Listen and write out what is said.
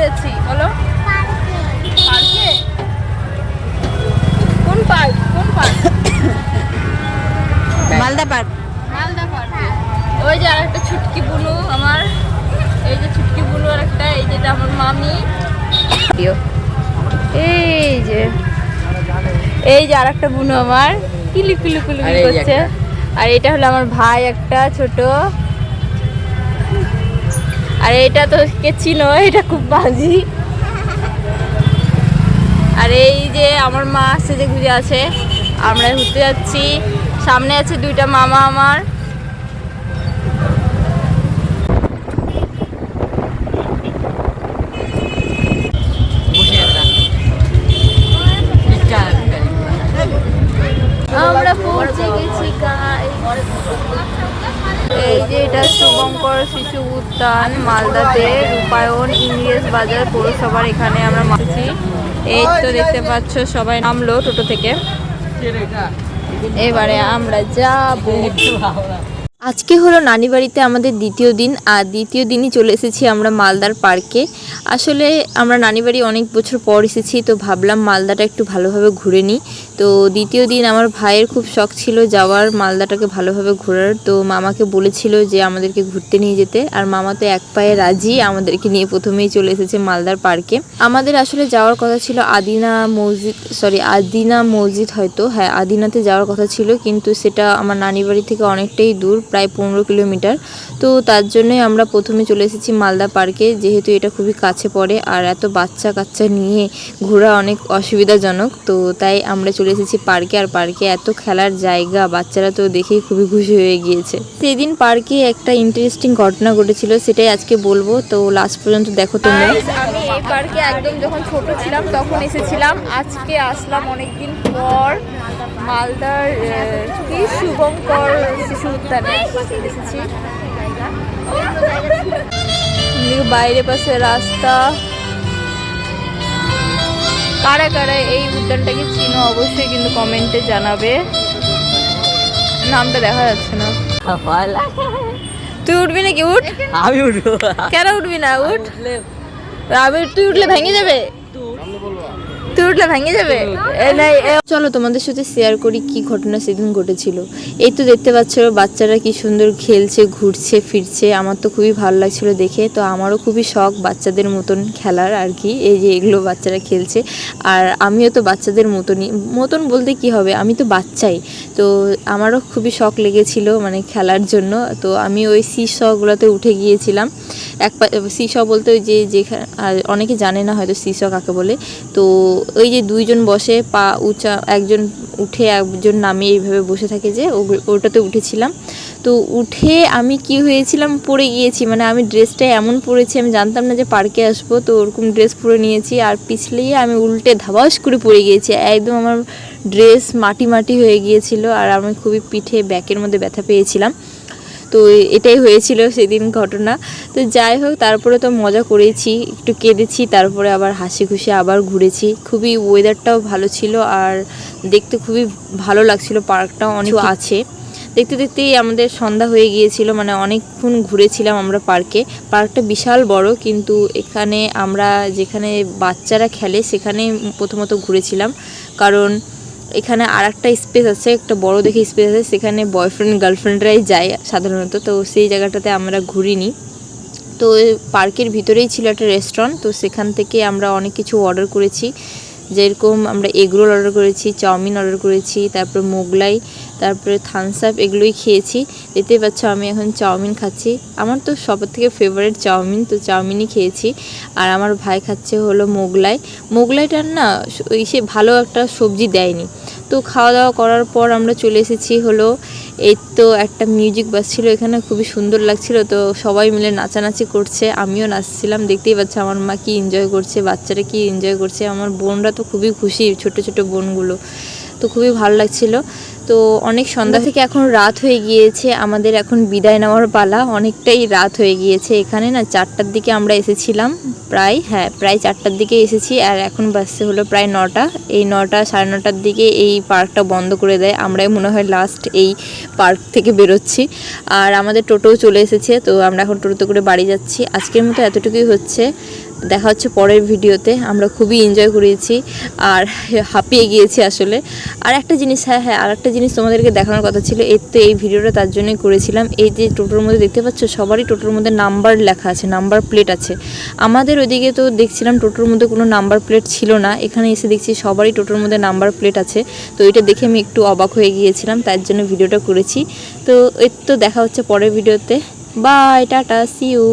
যাচ্ছি বলো। পার্কে? কোন পার্ক? কোন পার্ক? মালদা পার্ক। মালদা পার্কে। ওই যে আরেকটা ছুটকি বুনু আমার। এই যে ছুটকি বুনু আর একটা এই যেটা আমার মামি। এই যে এই যে আরেকটা বুনু আমার। কিলি কিলু কিলু আর করছে। আর এটা হলো আমার ভাই একটা ছোট। আর এটা তো কে চিনো এটা খুব বাজি। আর এই যে আমার মা আসছে যে ঘুরে আছে আমরা ঘুরতে যাচ্ছি। সামনে আছে দুইটা মামা আমার আমরা পৌঁছে গেছি guys। এই যে এটা শুভঙ্কর শিশু উদ্যান, মালদাতে রূপায়ণ ইংরেজ বাজার পৌরসভার এখানে আমরা মাছি এই তো দেখতে পাচ্ছ সবাই নামলো টোটো থেকে। এবারে আমরা যাব। আজকে হলো নানি বাড়িতে আমাদের দ্বিতীয় দিন, আর দ্বিতীয় দিনই চলে এসেছি আমরা মালদার পার্কে। আসলে আমরা নানি বাড়ি অনেক বছর পর এসেছি, তো ভাবলাম মালদাটা একটু ভালোভাবে ঘুরে নিই। তো দ্বিতীয় দিন আমার ভাইয়ের খুব শখ ছিল যাওয়ার, মালদাটাকে ভালোভাবে ঘোরার। তো মামাকে বলেছিল যে আমাদেরকে ঘুরতে নিয়ে যেতে, আর মামা তো এক পায়ে রাজি আমাদেরকে নিয়ে প্রথমেই চলে এসেছে মালদার পার্কে। আমাদের আসলে যাওয়ার কথা ছিল আদিনা মসজিদ সরি আদিনা মসজিদ হয়তো হ্যাঁ আদিনাতে যাওয়ার কথা ছিল, কিন্তু সেটা আমার নানি বাড়ি থেকে অনেকটাই দূর। প্রায় পনেরো কিলোমিটার। তো তার জন্যই আমরা প্রথমে চলে এসেছি মালদা পার্কে, যেহেতু এটা খুবই কাছে পড়ে আর এত বাচ্চা কাচ্চা নিয়ে ঘোরা অনেক অসুবিধাজনক। তো তাই আমরা চলে এসেছি পার্কে আর পার্কে এত খেলার জায়গা, বাচ্চারা তো দেখেই খুবই খুশি হয়ে গিয়েছে। সেদিন পার্কে একটা ইন্টারেস্টিং ঘটনা ঘটেছিল, সেটাই আজকে বলব। তো লাস্ট পর্যন্ত দেখো তোমরা। আমি এই পার্কে একদম যখন ছোট ছিলাম, তখন এসেছিলাম। আজকে আসলাম অনেকদিন পর মালদার কি শুভঙ্কর শিশু উদ্যানে। বাইরে পাশে রাস্তা। কারা কারা এই উদ্যানটাকে চিনো অবশ্যই কিন্তু কমেন্টে জানাবে। নামটা দেখা যাচ্ছে না। তুই উঠবি নাকি? উঠ। আমি উঠবো। কেন উঠবি না? উঠ। আমি তুই উঠলে ভেঙে যাবে? উঠলে ভেঙে যাবে? এ নাই, এ- চলো তোমাদের সাথে শেয়ার করি কি ঘটনা সেদিন ঘটেছিল। এই তো দেখতে পাচ্ছ বাচ্চারা কি সুন্দর খেলছে ঘুরছে ফিরছে। আমার তো খুবই ভালো লাগছিল দেখে। তো আমারও খুবই শখ বাচ্চাদের মতন খেলার আর কি। এই যে এগুলো বাচ্চারা খেলছে। আর আমিও তো বাচ্চাদের মতনই। মতন বলতে কি হবে? আমি তো বাচ্চাই। তো আমারও খুবই শখ লেগেছিল মানে খেলার জন্য। তো আমি ওই সি শগুলোতে উঠে গিয়েছিলাম। এক সি শ বলতে ওই যে যেখানে আর অনেকে জানে না হয়তো সি শ কাকে বলে। তো ওই যে দুইজন বসে পা উঁচা, একজন উঠে, একজন নামে এইভাবে বসে থাকে যে ওটাতে উঠেছিলাম। তো উঠে আমি কি হয়েছিলাম? পরে গিয়েছি। মানে আমি ড্রেসটা এমন পরেছি, আমি জানতাম না যে পার্কে আসব। তো ওরকম ড্রেস পরে নিয়েছি আর পিছলিয়ে আমি উল্টে ধাবাস করে পড়ে গিয়েছি। একদম আমার ড্রেস মাটি মাটি হয়ে গিয়েছিল আর আমি খুবই পিঠে ব্যাকের মধ্যে ব্যথা পেয়েছিলাম। তো এটাই হয়েছিল সেদিন ঘটনা। তো যাই হোক তারপরে তো মজা করেছি একটু কেঁদেছি তারপরে আবার হাসি খুশি আবার ঘুরেছি। খুবই ওয়েদারটাও ভালো ছিল আর দেখতে খুবই ভালো লাগছিল পার্কটাও অনেক আছে। দেখতে দেখতেই আমাদের সন্ধ্যা হয়ে গিয়েছিল মানে অনেকক্ষণ ঘুরেছিলাম আমরা পার্কে। পার্কটা বিশাল বড় কিন্তু এখানে আমরা যেখানে বাচ্চারা খেলে সেখানে প্রথমত ঘুরেছিলাম। কারণ এখানে আর একটা স্পেস আছে, একটা বড় দেখে স্পেস আছে, সেখানে বয়ফ্রেন্ড গার্লফ্রেন্ডরাই যায় সাধারণত। তো সেই জায়গাটাতে আমরা ঘুরিনি। তো পার্কের ভিতরেই ছিল একটা রেস্টুরেন্ট তো সেখান থেকে আমরা অনেক কিছু অর্ডার করেছি। যেরকম আমরা এগরোল অর্ডার করেছি, চাউমিন অর্ডার করেছি, তারপর মোগলাই তারপরে থামস আপ এগুলোই খেয়েছি। দেখতেই পাচ্ছ আমি এখন চাউমিন খাচ্ছি। আমার তো সবার থেকে ফেভারিট চাউমিন, তো চাউমিনই খেয়েছি। আর আমার ভাই খাচ্ছে হলো মোগলাই। মোগলাইটার না ওই সে ভালো একটা সবজি দেয়নি। তো খাওয়া দাওয়া করার পর আমরা চলে এসেছি হলো, এই তো একটা মিউজিক বাজছিল এখানে খুবই সুন্দর লাগছিল। তো সবাই মিলে নাচানাচি করছে, আমিও নাচছিলাম। দেখতেই পাচ্ছ আমার মা কি এনজয় করছে, বাচ্চারা কি এনজয় করছে। আমার বোনরা তো খুবই খুশি, ছোট ছোট বোনগুলো। তো খুবই ভালো লাগছিল। তো অনেক সন্ধ্যা থেকে এখন রাত হয়ে গিয়েছে আমাদের এখন বিদায় নেওয়ার পালা। অনেকটাই রাত হয়ে গিয়েছে এখানে না চারটার দিকে আমরা এসেছিলাম প্রায় হ্যাঁ প্রায় চারটার দিকে এসেছি আর এখন বাজছে হলো প্রায় নটা। এই নটা সাড়ে নটার দিকে এই পার্কটা বন্ধ করে দেয়। আমরাই মনে হয় লাস্ট এই পার্ক থেকে বেরোচ্ছি। আর আমাদের টোটোও চলে এসেছে তো আমরা এখন টোটোতে করে বাড়ি যাচ্ছি। আজকের মতো এতটুকুই হচ্ছে। দেখা হচ্ছে পরের ভিডিওতে। আমরা খুবই এনজয় করেছি আর হাঁপিয়ে গিয়েছি আসলে। আর একটা জিনিস হ্যাঁ হ্যাঁ আর একটা জিনিস তোমাদেরকে দেখানোর কথা ছিল, এর তো এই ভিডিওটা তার জন্যই করেছিলাম। এই যে টোটোর মধ্যে দেখতে পাচ্ছ, সবারই টোটোর মধ্যে নাম্বার লেখা আছে, নাম্বার প্লেট আছে। আমাদের ওইদিকে তো দেখছিলাম টোটোর মধ্যে কোনো নাম্বার প্লেট ছিল না। এখানে এসে দেখছি সবারই টোটোর মধ্যে নাম্বার প্লেট আছে। তো এটা দেখে আমি একটু অবাক হয়ে গিয়েছিলাম, তার জন্য ভিডিওটা করেছি। তো এর তো দেখা হচ্ছে পরের ভিডিওতে। By, tata C you